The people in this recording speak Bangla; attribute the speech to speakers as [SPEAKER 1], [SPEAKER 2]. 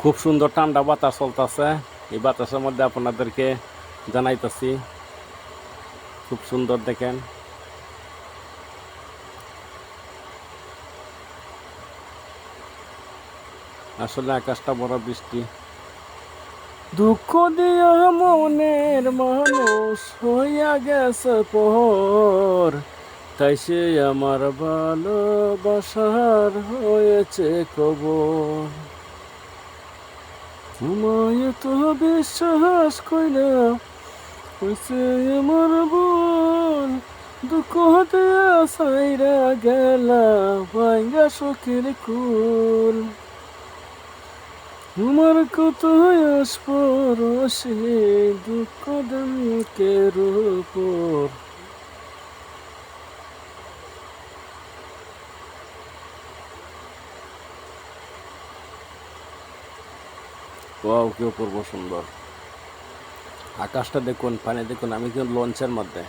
[SPEAKER 1] খুব সুন্দর ঠান্ডা বাতাস চলতেছে। এই বাতাসের মধ্যে আপনাদেরকে জানাইতেছি, খুব সুন্দর দেখেন। আসলে আকাশটা বড় বৃষ্টি। দুঃখ দিয়া মনের মানুষ হইয়া গেছে পর। তাই সে আমার ভালোবাসার হয়েছে কবর তোমায় তো বিশ্বাস কইরা হয়েছে আমার বোন দুঃখ দিয়া সাইরা গেলা ভাঙ্গা শখের কুল। তোমার কত আসপরশে দুঃখ দমকের উপর ওয়াও কি অপূর্ব সুন্দর। আকাশটা দেখুন পানি দেখুন আমি কিন্তু লঞ্চের মধ্যে।